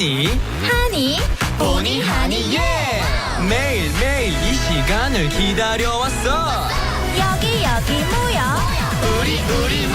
보니? 하니? 보니 하니 예. 매일 매일 이 시간을 기다려왔어. 여기 여기 모여. 우리 우리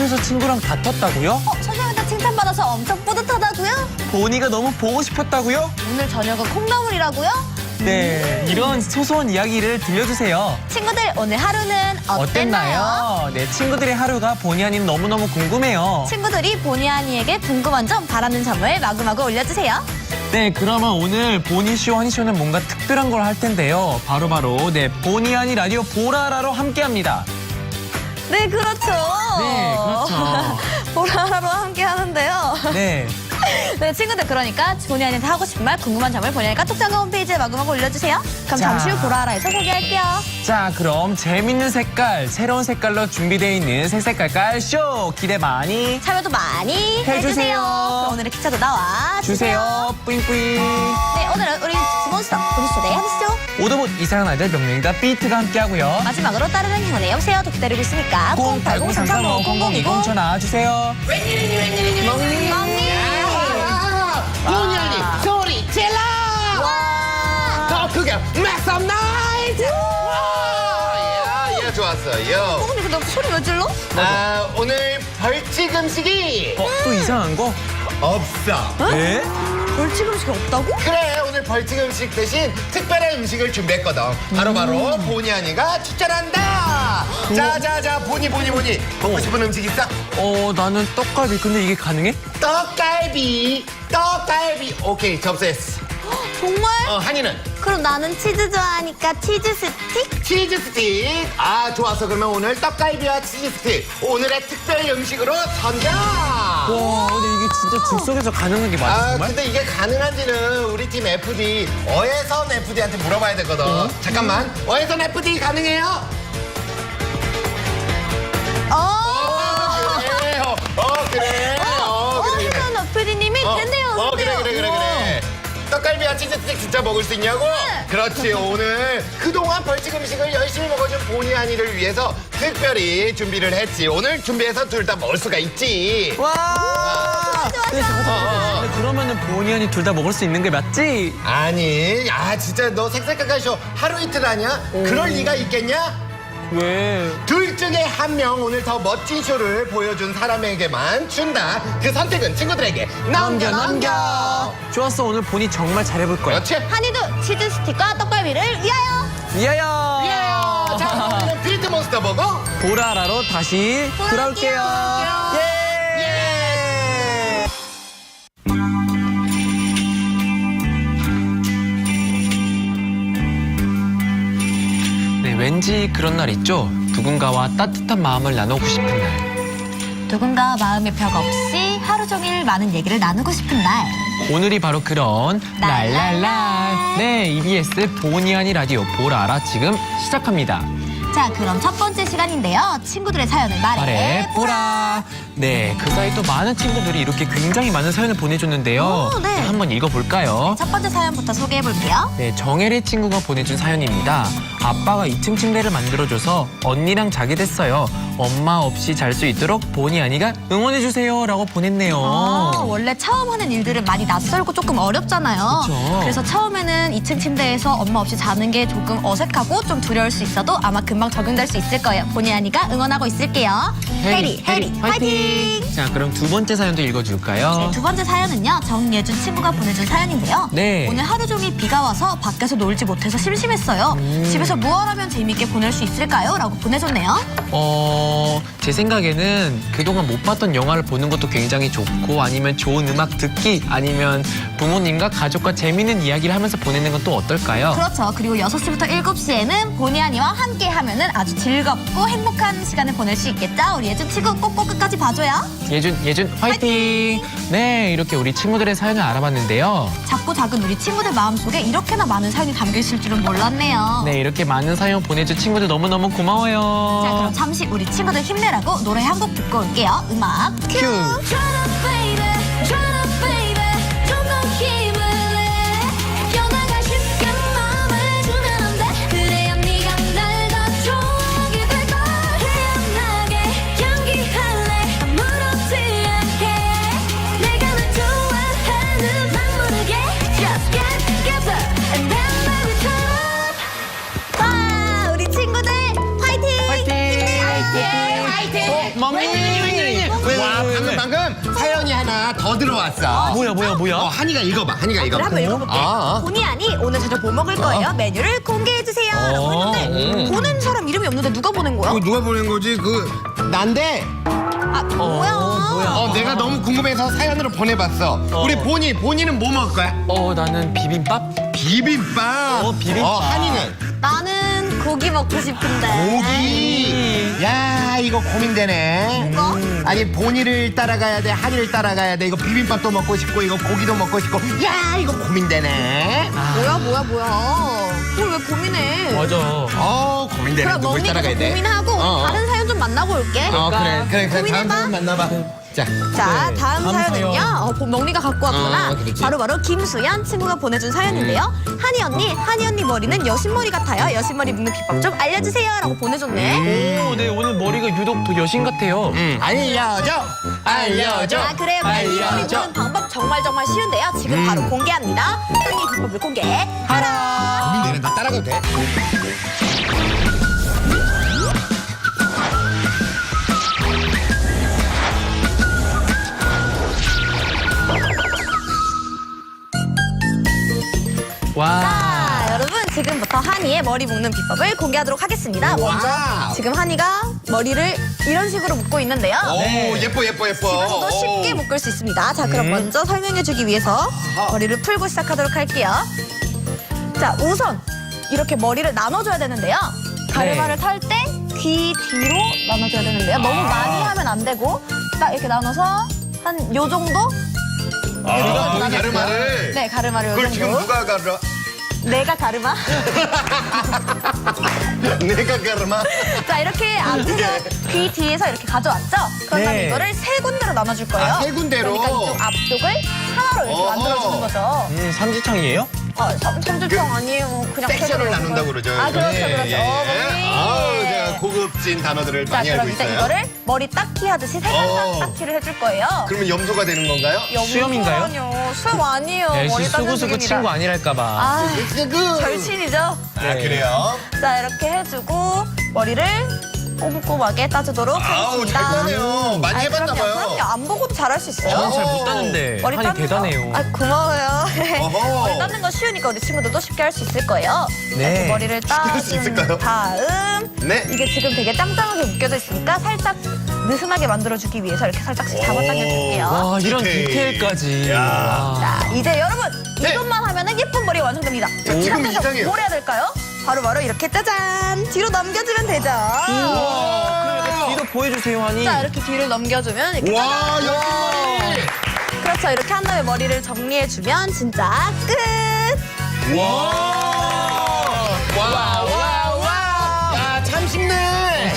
학교에서 친구랑 다퉜다고요? 어, 선생님한테 칭찬받아서 엄청 뿌듯하다고요? 보니가 너무 보고 싶었다고요? 오늘 저녁은 콩나물이라고요? 네, 이런 소소한 이야기를 들려주세요. 친구들 오늘 하루는 어땠나요? 네, 친구들의 하루가 보니 아님 너무너무 궁금해요. 친구들이 보니 아니에게 궁금한 점, 바라는 점을 마구마구 올려주세요. 네, 그러면 오늘 보니쇼, 허니쇼는 뭔가 특별한 걸 할 텐데요. 바로바로, 네, 보니 아니 라디오 보라라로 함께 합니다. 네, 그렇죠. 네, 그렇죠. 보라로 함께 하는데요. 네. 네, 친구들 그러니까 보니아니한테 하고 싶은 말, 궁금한 점을 보니아니 카톡장 홈페이지에 마구마구 올려주세요. 그럼 자. 잠시 후 보라라에서 소개할게요. 자, 그럼 재밌는 색깔, 새로운 색깔로 준비되어 있는 색색깔깔 쇼 기대 많이 참여도 많이 해주세요. 해주세요. 그럼 오늘의 기차도 나와 주세요. 뿌잉뿌잉. 네, 오늘은 우리 몬스터 네 하시죠. 오도봇 이상한 아이들 명령과 비트가 함께하고요. 마지막으로 따르는 행운에 여보세요 도 기다리고 있으니까 08033500020 전화 주세요. 멍멍이 문 열리 소리 질러! 더 크게 make some noise 와, 예, 예, 좋았어요. 근데 소리 왜 질러? 아, 오늘 벌칙 음식이 어, 또 이상한 거? 없어. 네? 벌칙 음식이 없다고? 그래 오늘 벌칙 음식 대신 특별한 음식을 준비했거든 바로바로 보니 아니가 추천한다 자자자 보니 보니 보니 먹고 싶은 음식 있어? 어, 나는 떡갈비. 근데 이게 가능해? 떡갈비 떡갈비 오케이 접수했어 정말? 어 한이는? 그럼 나는 치즈 좋아하니까 치즈 스틱? 치즈 스틱. 아, 좋았어. 그러면 오늘 떡갈비와 치즈 스틱. 오늘의 특별 음식으로 선정! 와, 근데 이게 진짜 즉석에서 가능한 게 맞아, 아, 정말? 근데 이게 가능한지는 우리 팀 FD, 어혜선 FD한테 물어봐야 되거든. 잠깐만. 어혜선 FD 가능해요? 어! 어, 그래. 어, 어, 그래. 어, 그래, 그래. 어니선 어프리님이 어, 된대요 어, 그래. 그래, 그래, 그래. 떡갈비와 치즈 스틱 진짜 먹을 수 있냐고? 네. 그렇지. 오늘 그동안 벌칙 음식을 열심히 먹어준 보니 아니를 위해서 특별히 준비를 했지. 오늘 준비해서 둘 다 먹을 수가 있지. 와! 네, 어, 어, 어. 근데 그러면은 보니 아니 둘 다 먹을 수 있는 게 맞지? 아니, 아 진짜 너 색색깔깔쇼 하루 이틀 하냐? 그럴 리가 있겠냐? 왜? 둘 중에 한 명 오늘 더 멋진 쇼를 보여준 사람에게만 준다. 그 선택은 친구들에게 넘겨 넘겨. 좋았어, 오늘 보니 정말 잘해볼 거야. 그렇지? 한이도 치즈 스틱과 떡갈비를 위하여 위하여! 예. 자, 우리는 필드 몬스터 보고 보라라로 다시 돌아올게요. 돌아올게요. 예! 왠지 그런 날 있죠? 누군가와 따뜻한 마음을 나누고 싶은 날. 누군가 마음의 벽 없이 하루 종일 많은 얘기를 나누고 싶은 날 오늘이 바로 그런 랄랄랄. 네, EBS 보니 아니 라디오 보라라 지금 시작합니다. 자 그럼 첫 번째 시간인데요 친구들의 사연을 말해, 말해 보라. 네, 그 사이 또 많은 친구들이 이렇게 굉장히 많은 사연을 보내줬는데요. 오, 네. 한번 읽어볼까요? 첫 번째 사연부터 소개해볼게요 네, 정혜리 친구가 보내준 사연입니다. 아빠가 2층 침대를 만들어줘서 언니랑 자게 됐어요. 엄마 없이 잘 수 있도록 보니 아니가 응원해주세요. 라고 보냈네요. 아, 원래 처음 하는 일들은 많이 낯설고 조금 어렵잖아요. 그쵸. 래서 처음에는 2층 침대에서 엄마 없이 자는 게 조금 어색하고 좀 두려울 수 있어도 아마 금방 적응될 수 있을 거예요. 본의 아니가 응원하고 있을게요. 해리, 해리, 화이팅! 자, 그럼 두 번째 사연도 읽어줄까요? 네, 두 번째 사연은요. 정예준 친구가 보내준 사연인데요. 네. 오늘 하루 종일 비가 와서 밖에서 놀지 못해서 심심했어요. 음. 집에서 무얼 하면 재미있게 보낼 수 있을까요? 라고 보내줬네요. 어, 제제 생각에는 그동안 못 봤던 영화를 보는 것도 굉장히 좋고 아니면 좋은 음악 듣기 아니면 부모님과 가족과 재밌는 이야기를 하면서 보내는 건 또 어떨까요? 그렇죠. 그리고 6시부터 7시에는 보니 아니와 함께 하면은 아주 즐겁고 행복한 시간을 보낼 수 있겠죠? 우리 예준 친구 꼭꼭 끝까지 봐 줘요. 예준, 예준 화이팅! 네, 이렇게 우리 친구들의 사연을 알아봤는데요. 작고 작은 우리 친구들 마음속에 이렇게나 많은 사연이 담겨 있을 줄은 몰랐네요. 네, 이렇게 많은 사연 보내준 친구들 너무너무 고마워요. 자, 그럼 잠시 우리 친구들 힘내라고 노래 한 곡 듣고 올게요. 음악 큐! 큐. 하나 더 들어왔어. 뭐야, 뭐야, 뭐야? 어 한이가 읽어봐. 한이가 읽어봐. 한번 읽어볼게. 아, 본의 아니 오늘 저녁 뭐 먹을 거예요? 메뉴를 공개해 주세요. 라고 어, 했는데 음. 보낸 사람 이름이 없는데 누가 보낸 거야? 그거 누가 보낸 거지? 그 난데. 아 뭐야? 뭐야? 어 내가 너무 궁금해서 사연으로 보내봤어. 우리 보니 보니는 뭐 먹을 거야? 어, 나는 비빔밥? 비빔밥. 어, 비빔밥. 어, 한이는 나는 고기 먹고 싶은데. 고기. 야 이거 고민되네. 이거? 아니 보니를 따라가야 돼, 한이를 따라가야 돼. 이거 비빔밥도 먹고 싶고 이거 고기도 먹고 싶고. 야 이거 고민되네. 뭐야 뭐야 뭐야? 그걸 왜 고민해? 맞아. 어 고민되네. 그럼 누굴 먹니까 따라가야 좀 돼? 고민하고 어, 어. 다른 사연 좀 만나고 올게. 어 그래 그래 그래 다음 고민해봐. 사연 만나봐. 자. 자, 네, 다음, 다음 사연은요. 사연. 어, 본- 먹니가 갖고 왔구나. 어, 그렇지. 바로 바로 김수연 친구가 보내준 사연인데요. 한이 언니, 한이 언니 머리는 여신머리 같아요. 여신머리 묶는 비법 좀 알려주세요.라고 보내줬네. 오, 네, 오늘 머리가 유독 더 여신 같아요. 음, 알려줘 알려줘 아 그래요. 머리 알려줘 묶는 방법 정말 정말 쉬운데요. 지금 바로 공개합니다. 한이 비법을 공개 하라. 고민되네 나 따라가도 돼? 와. 자, 여러분 지금부터 한이의 머리 묶는 비법을 공개하도록 하겠습니다. 먼저 와우. 지금 한이가 머리를 이런 식으로 묶고 있는데요. 오 예뻐 예뻐 예뻐 지금도 쉽게 묶을 수 있습니다. 자, 그럼 먼저 설명해주기 위해서 머리를 풀고 시작하도록 할게요. 자, 우선 이렇게 머리를 나눠줘야 되는데요. 가르마를 탈 때 귀 뒤로 나눠줘야 되는데요. 너무 많이 하면 안 되고 딱 이렇게 나눠서 한 요 정도? 아, 가르마를 네, 가르마를 요 그걸 지금 정도. 누가 가르마? 내가 가르마? 내가 가르마? 자, 이렇게 앞에서 귀 뒤에서 이렇게 가져왔죠? 그런 다음에 네. 이거를 세 군데로 나눠줄 거예요. 아, 세 군데로? 그러니까 이쪽 앞쪽을 하나로 이렇게 어허. 만들어주는 거죠. 음, 삼지창이에요? 아, 삼- 삼주평 아니에요. 그냥 섹션을 나눈다고. 그러죠. 아, 그렇죠, 예, 그렇죠. 예. 어머니. 아우, 제가 고급진 단어들을 자, 많이 알고 그럼 이제 있어요. 이거를 머리 닦기 하듯이 살짝 어. 닦기를 해줄 거예요. 그러면 염소가 되는 건가요? 수염인가요? 아니요. 수염 아니에요. LC 머리 닦는 수구수구 중입니다. 친구 아니랄까봐. 아, 그 절친이죠? 아, 그래요? 자, 이렇게 해주고 머리를 꼬불꼬불하게 따주도록 아우, 하겠습니다. 잘하네요. 수 있어요. 저는 잘 어. 못 따는데. 머리 한이 대단해요. 거. 아, 고마워요. 어허. 머리 닦는 거 쉬우니까 우리 친구들도 쉽게 할 수 있을 거예요. 네. 이렇게 머리를 할수 있을까요? 따준 다음 네. 이게 지금 되게 짱짱하게 묶여져 있으니까 살짝 느슨하게 만들어주기 위해서 이렇게 살짝씩 잡아당겨줄게요. 와, 이런 디테일. 디테일까지. 야. 와. 자, 이제 여러분 네. 이것만 하면은 예쁜 머리 완성됩니다. 자, 지금 이상해요. 뭘 해야 될까요? 바로 바로 이렇게 짜잔 뒤로 넘겨주면 되죠. 뒤도 보여주세요, 한이. 자 이렇게 뒤를 넘겨주면 이렇게 와, 짜잔. 여신머리! 그렇죠 이렇게 한 다음에 머리를 정리해주면 진짜 끝. 와!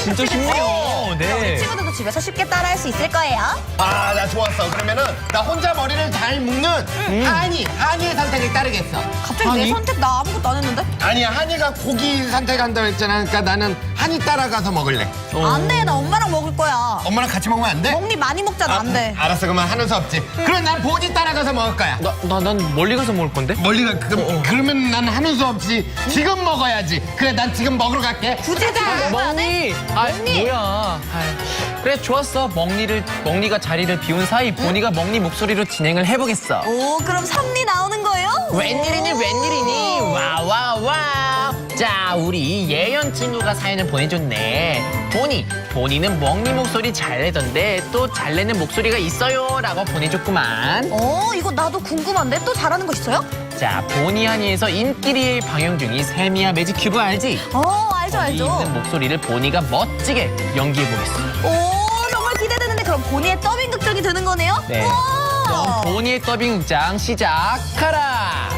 진짜 쉽네요. 우리 네. 친구들도 집에서 쉽게 따라할 수 있을 거예요. 아, 나 좋았어. 그러면은 나 혼자 머리를 잘 묶는 한이, 한이의 선택을 따르겠어. 갑자기 내 아니? 선택 나 아무것도 안 했는데? 아니야, 한이가 고기 선택한다고 했잖아. 그러니까 나는 한이 따라가서 먹을래. 어. 안 돼, 나 엄마랑 먹을 거야. 엄마랑 같이 먹으면 안 돼? 먹니 많이 먹잖아, 안 돼. 알았어, 그러면 하는 수 없지. 그럼 난 보니 따라가서 먹을 거야. 나, 나, 난 멀리 가서 먹을 건데? 멀리 가 그, 그러면 난 하는 수 없이 지금 먹어야지. 그래, 난 지금 먹으러 갈게. 굳이 지금 먹어야 돼? 멍니! 아, 멍니! 뭐야. 아이, 그래, 좋았어. 멍니를, 멍니가 자리를 비운 사이 보니가 멍니 목소리로 진행을 해보겠어. 오, 그럼 삼리 나오는 거예요? 웬일이니, 웬일이니? 와, 와, 와. 자, 우리 예연 친구가 사연을 보내줬네. 보니, 보니는 멍니 목소리 잘 내던데 또 잘 내는 목소리가 있어요 라고 보내줬구만. 어, 이거 나도 궁금한데 또 잘하는 거 있어요? 자, 보니 하니에서 인기리에 방영 중인 세미야 매직 큐브 알지? 어, 알죠, 거기 알죠. 있는 목소리를 보니가 멋지게 연기해 보겠어. 오, 정말 기대되는데 그럼 본이의 더빙 극장이 되는 거네요? 네. 우와! 그럼 보니의 더빙 극장 시작하라!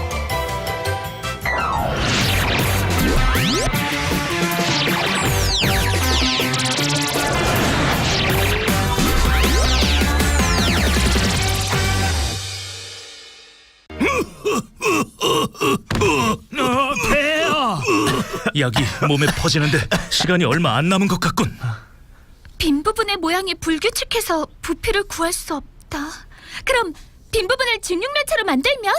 약이 몸에 퍼지는데 시간이 얼마 안 남은 것 같군. 빈 부분의 모양이 불규칙해서 부피를 구할 수 없다. 그럼 빈 부분을 직육면체로 만들면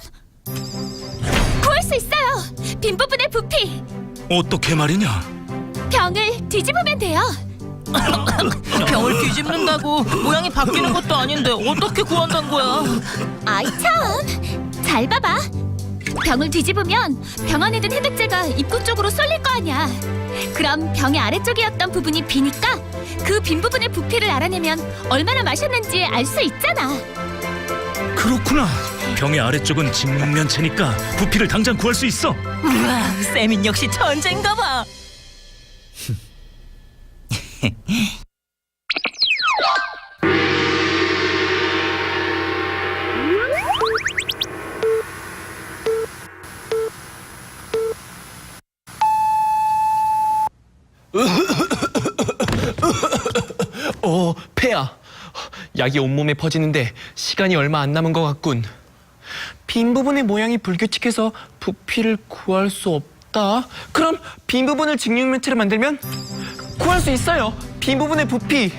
구할 수 있어요. 빈 부분의 부피 어떻게 말이냐? 병을 뒤집으면 돼요. 병을 뒤집는다고 모양이 바뀌는 것도 아닌데 어떻게 구한다는 거야? 아이 참. 잘 봐봐. 병을 뒤집으면 병 안에 든 해독제가 입구 쪽으로 쏠릴 거 아니야. 그럼 병의 아래쪽이었던 부분이 비니까 그 빈 부분의 부피를 알아내면 얼마나 마셨는지 알 수 있잖아. 그렇구나. 병의 아래쪽은 직면체니까 부피를 당장 구할 수 있어. 우와, 세민 역시 천재인가 봐. 약이 온몸에 퍼지는데 시간이 얼마 안 남은 것 같군. 빈 부분의 모양이 불규칙해서 부피를 구할 수 없다. 그럼 빈 부분을 직육면체로 만들면 구할 수 있어요. 빈 부분의 부피.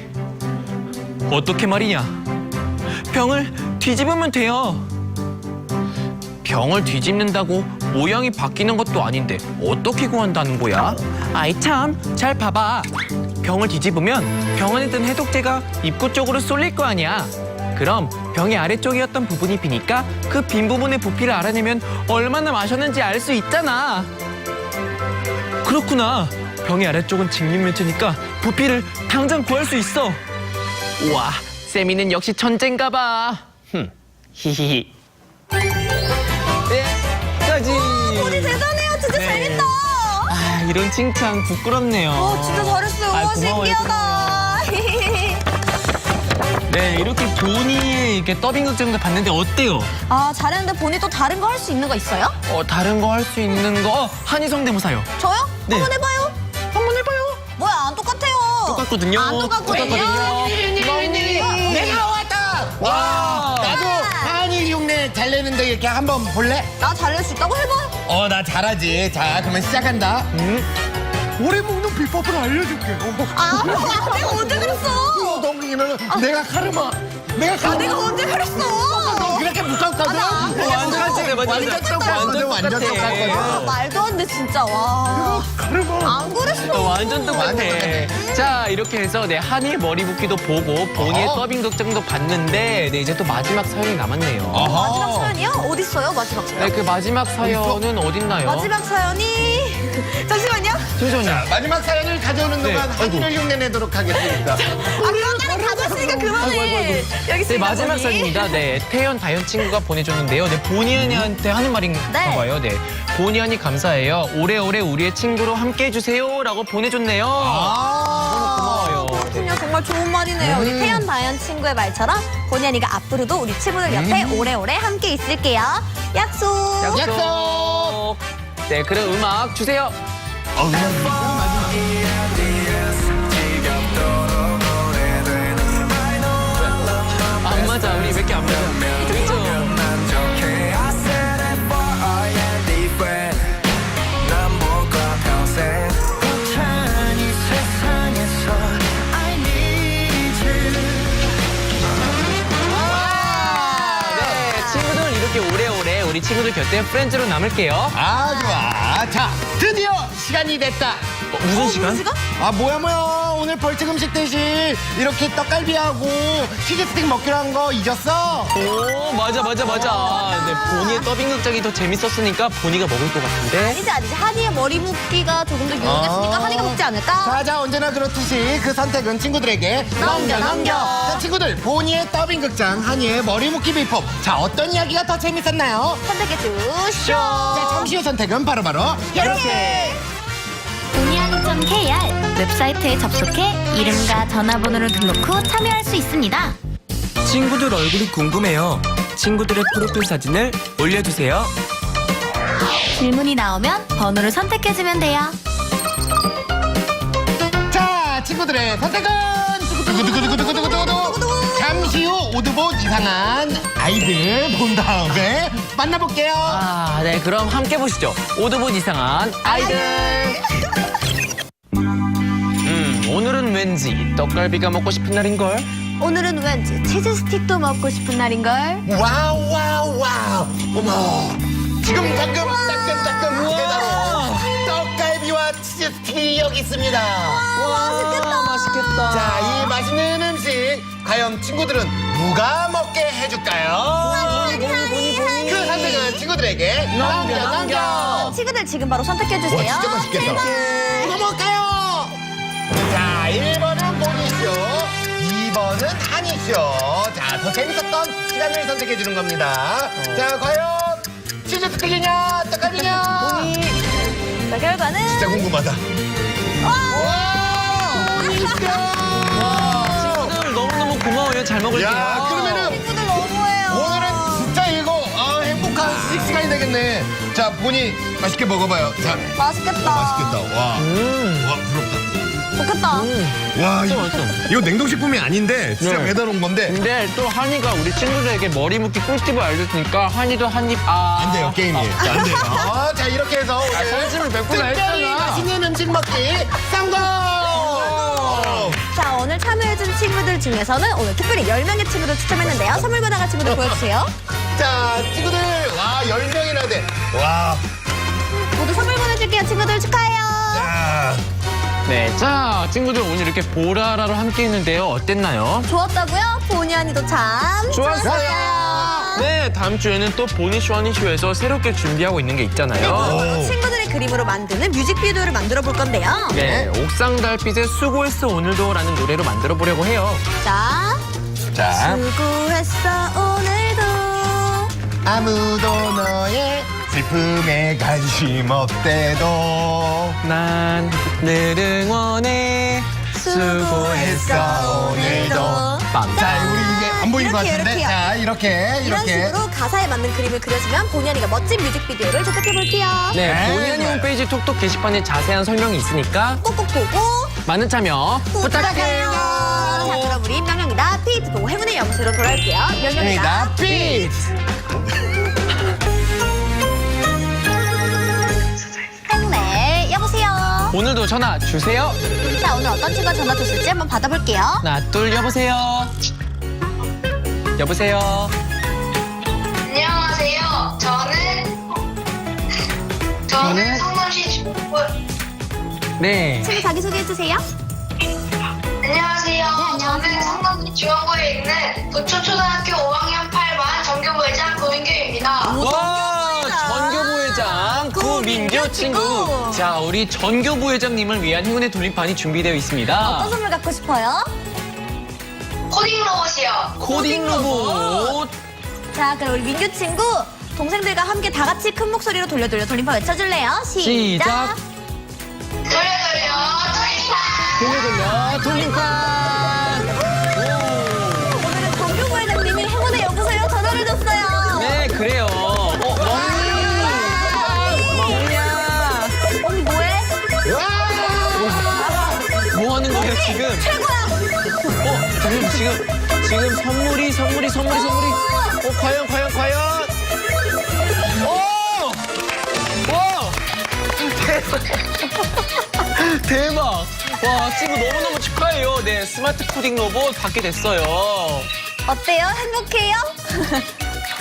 어떻게 말이냐? 병을 뒤집으면 돼요. 병을 뒤집는다고 모양이 바뀌는 것도 아닌데 어떻게 구한다는 거야? 아이 참, 잘 봐봐. 병을 뒤집으면 병 안에 든 해독제가 입구 쪽으로 쏠릴 거 아니야. 그럼 병의 아래쪽이었던 부분이 비니까 그 빈 부분의 부피를 알아내면 얼마나 마셨는지 알 수 있잖아. 그렇구나. 병의 아래쪽은 직립면체니까 부피를 당장 구할 수 있어. 우와, 세미는 역시 천재인가 봐. 흠, 히히히. 이런 칭찬 부끄럽네요. 어, 진짜 잘했어요. 아, 와, 고마워요, 신기하다. 네, 이렇게 보니의 이렇게 더빙 극장도 봤는데 어때요? 아, 잘했는데 본이 또 다른 거 할 수 있는 거 있어요? 어, 다른 거 할 수 있는 거 어, 한희성 대모사요. 저요? 네. 한번 해봐요. 한번 해봐요. 뭐야, 안 똑같아요. 똑같거든요. 안 똑같거든요. 내가 왔다. 와, 나도 한일 흉내 잘 내는데 이렇게 한번 볼래? 나 잘낼 수 있다고 해봐. 어, 나 잘하지. 자, 그러면 시작한다. 오래 먹는 비법을 알려줄게. 아, 내가 언제 그랬어? 동이는 내가 카르마. 내가 카르마. 아, 내가 언제 그랬어? 그렇게 무섭거든. 아, 그랬어. 완전 똑같아, 완전 똑같아. 완전 똑같아. 아, 말도 안 돼, 진짜. 와. 안 그랬어. 어, 완전 똑같아. 완전 똑같아. 자, 이렇게 해서 네, 한이 머리 붓기도 보고 본이의 어. 더빙 극장도 봤는데 네, 이제 또 마지막 사연이 남았네요. 마지막 사연이요? 어디 있어요, 마지막 사연? 네, 그 마지막 사연은 어딨나요? 마지막 사연이 잠시만요. 잠시만요. 마지막 사연을 가져오는 네. 동안 한이를 흉내 내도록 하겠습니다. 아, 그러면 가졌으니까 그만해. 여기 네, 있습니다. 마지막 본이. 사연입니다. 네, 태연, 다현 친구가 보내줬는데요. 네, 보니언니한테 하는 말인가 네. 봐요. 네, 보니언니 감사해요. 오래오래 우리의 친구로 함께 해 주세요. 라고 보내줬네요. 고마워요. 그렇군요. 정말 좋은 말이네요. 우리 태연 다현 친구의 말처럼 본연이가 앞으로도 우리 친구들 옆에 오래오래 함께 있을게요. 약속. 약속. 네, 그럼 음악 주세요. 안 맞아. 우리 몇 개 안 맞아. 그렇죠? 네, 친구들 이렇게 오래오래 우리 친구들 곁에 프렌즈로 남을게요. 아, 좋아. 자, 드디어 시간이 됐다. 어, 무슨 시간? 아 뭐야 뭐야 오늘 벌칙 음식 대신 이렇게 떡갈비하고 치즈 스틱 먹기로 한 거 잊었어? 오 맞아 맞아 맞아. 네 보니의 더빙 극장이 더 재밌었으니까 보니가 먹을 것 같은데. 아니지 아니지 한이의 머리 묶기가 조금 더 유용했으니까 아. 한이가 먹지 않을까? 자자 언제나 그렇듯이 그 선택은 친구들에게 넘겨 넘겨 자 친구들 보니의 더빙 극장 한이의 머리 묶기 비법 자 어떤 이야기가 더 재밌었나요? 선택해 주쇼 자 잠시 후 선택은 바로바로 이렇게 .kr 웹사이트에 접속해 이름과 전화번호를 등록 후 참여할 수 있습니다. 친구들 얼굴이 궁금해요. 친구들의 프로필 사진을 올려주세요. 질문이 나오면 번호를 선택해주면 돼요. 자 친구들의 선택은 두구두구두구두구두구두구 잠시 후 오드봇 이상한 아이들 본 다음에 만나볼게요 아, 네, 그럼 함께 보시죠. 오드봇 이상한 아이들. 음, 오늘은 왠지 떡갈비가 먹고 싶은 날인걸. 오늘은 왠지 치즈 스틱도 먹고 싶은 날인걸? 와우 와우 와우. 어머. 지금 방금 따끔따끔 대단로 떡갈비와 치즈 스틱이 여기 있습니다. 맛있겠다. 맛있겠다. 자 이 맛있는 음식 과연 친구들은 누가 먹게 해줄까요? 그 선택은 친구들에게 넘겨 넘겨 친구들 지금 바로 선택해 주세요. 와 진짜 맛있겠다. 먹을까요? 자 1번은 보니쇼 2번은 한이쇼 자 더 재밌었던 시간을 선택해 주는 겁니다. 자 과연 치즈 스틱이냐 떡갈비냐? 자 결과는 진짜 궁금하다. 와! 보니쇼 친구들 너무너무 고마워요. 잘 먹을게요. 야 그러면은 친구들 너무해요. 오늘은 진짜 이거 아, 행복한 식시간이 되겠네. 자 보니 맛있게 먹어봐요. 자. 맛있겠다. 맛있겠다. 와, 음, 와 부럽다 좋겠다. 와 진짜 이거, 냉동식품이 아닌데 진짜 네. 배달 온 건데. 근데 또 한이가 우리 친구들에게 머리 묶기 꿀팁을 알려주니까 한이도 한입 아. 안 돼요 게임이에요. 안 돼요. 아, 자 이렇게 해서 오늘 선심을 베풀라 특별히 했잖아. 맛있는 음식 먹기 성공! 자 오늘 참여해준 친구들 중에서는 오늘 특별히 10명의 친구들 추첨했는데요. 선물 받아갈 친구들 보여주세요. 자 친구들. 와 10명이나 돼 와. 모두 선물 보내줄게요 친구들. 축하해요. 자, 네, 자 친구들 오늘 이렇게 보라라로 함께 했는데요. 어땠나요? 좋았다고요? 보니 아니도 참 좋았어요. 네, 다음 주에는 또 보니 쇼니 쇼에서 새롭게 준비하고 있는 게 있잖아요. 바로 친구들의 그림으로 만드는 뮤직비디오를 만들어 볼 건데요 네, 옥상 달빛의 수고했어 오늘도라는 노래로 만들어 보려고 해요. 자 자 수고했어 오늘도 아무도 너의 슬픔에 관심 없대도. 난 늘 응원해 수고했어 오늘도. 빵. 자 우리 이게 안 보이는 것 같은데. 이렇게요. 자 이렇게 이런 이렇게. 식으로 가사에 맞는 그림을 그려주면 아니가 멋진 뮤직비디오를 제작해 볼게요. 네, 네. 본의 아닌 홈페이지 톡톡 게시판에 자세한 설명이 있으니까 꼭꼭 보고 많은 참여 부탁해요. 자 그럼 우리 명령이다 피트 보고 행운의 영수로 돌아올게요. 명령이다 내가 빛 오늘도 전화 주세요. 자 오늘 어떤 친구가 전화 줬을지 한번 받아볼게요 하나, 둘, 여보세요. 여보세요. 안녕하세요. 저는 저는 성남시 중부 네. 친구 자기소개해주세요 안녕하세요. 저는 성남시 중앙구에 있는 부초초등학교 5학년 8반 정교부회장 고민규입니다. 와, 구민규 친구. 자, 우리 전교 부회장님을 위한 행운의 돌림판이 준비되어 있습니다. 어떤 선물 갖고 싶어요? 코딩 로봇이요. 코딩 로봇. 자 그럼 우리 민규 친구 동생들과 함께 다 같이 큰 목소리로 돌려 돌려 돌림판 외쳐줄래요? 시작, 시작. 돌려 돌려 돌림판. 돌려 돌려 돌림판. 지금? 최고야 어, 지금, 지금, 지금 선물이, 선물이, 선물이, 선물이. 어, 과연, 과연, 과연. 오! 와! 대박. 대박. 와, 친구 너무 너무 축하해요. 네, 스마트 코딩 로봇 받게 됐어요. 어때요? 행복해요?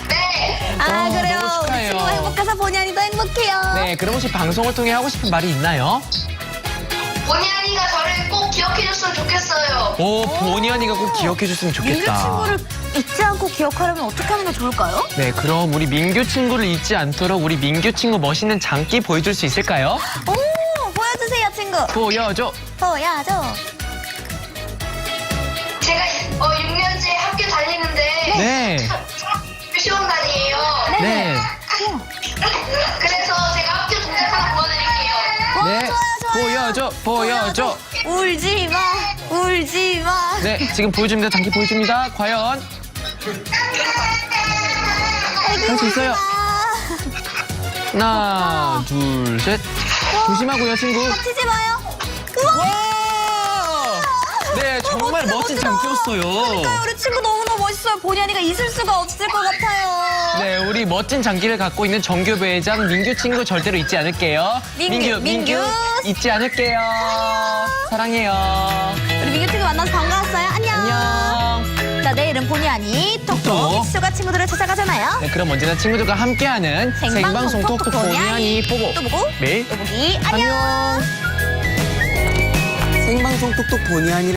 네. 아 어, 그래요 너무 우리 축하해요. 친구가 행복해서 본의 아니도 행복해요 네, 그럼 혹시 방송을 통해 하고 싶은 말이 있나요? 본의아니가 저를 꼭 기억해줬으면 좋겠어요. 오, 보니 언니가 꼭 기억해줬으면 민규 좋겠다. 친구를 잊지 않고 기억하려면 어떻게 하는 게 좋을까요? 네, 그럼 우리 민규 친구를 잊지 않도록 우리 민규 친구 멋있는 장기 보여줄 수 있을까요? 오, 보여주세요, 친구. 보여줘. 보여줘. 제가 어, 6년째 학교 다니는데 네. 시험단이에요. 네. 그래서 제가 학교 동작 하나 보여드릴게요. 네. 보여줘. 보여줘. 울지 마, 울지 마. 네, 지금 보여줍니다. 장기 보여줍니다. 과연 할 수 있어요. 하나, 둘, 셋. 조심하고요, 친구. 다치지 마요. 우와, 와! 네, 정말 멋진. 장기였어요. 우리 친구 너무너무 멋있어요. 본의 아니가 있을 수가 없을 것 같아요. 네, 우리 멋진 장기를 갖고 있는 정규 부회장 민규 친구 절대로 잊지 않을게요. 민규, 민규. 잊지 않을게요. 사랑해요. 우리 민규 친구 만나서 반가웠어요. 안녕. 안녕. 자, 내일은 본의 아니 톡톡 톡톡. 슈가 친구들을 찾아가잖아요. 네, 그럼 언제나 친구들과 함께하는 생방송 톡톡 보니 하니 보고 또 보고 매일 또 보기 안녕. 안녕. 생방송 톡톡 보니 하니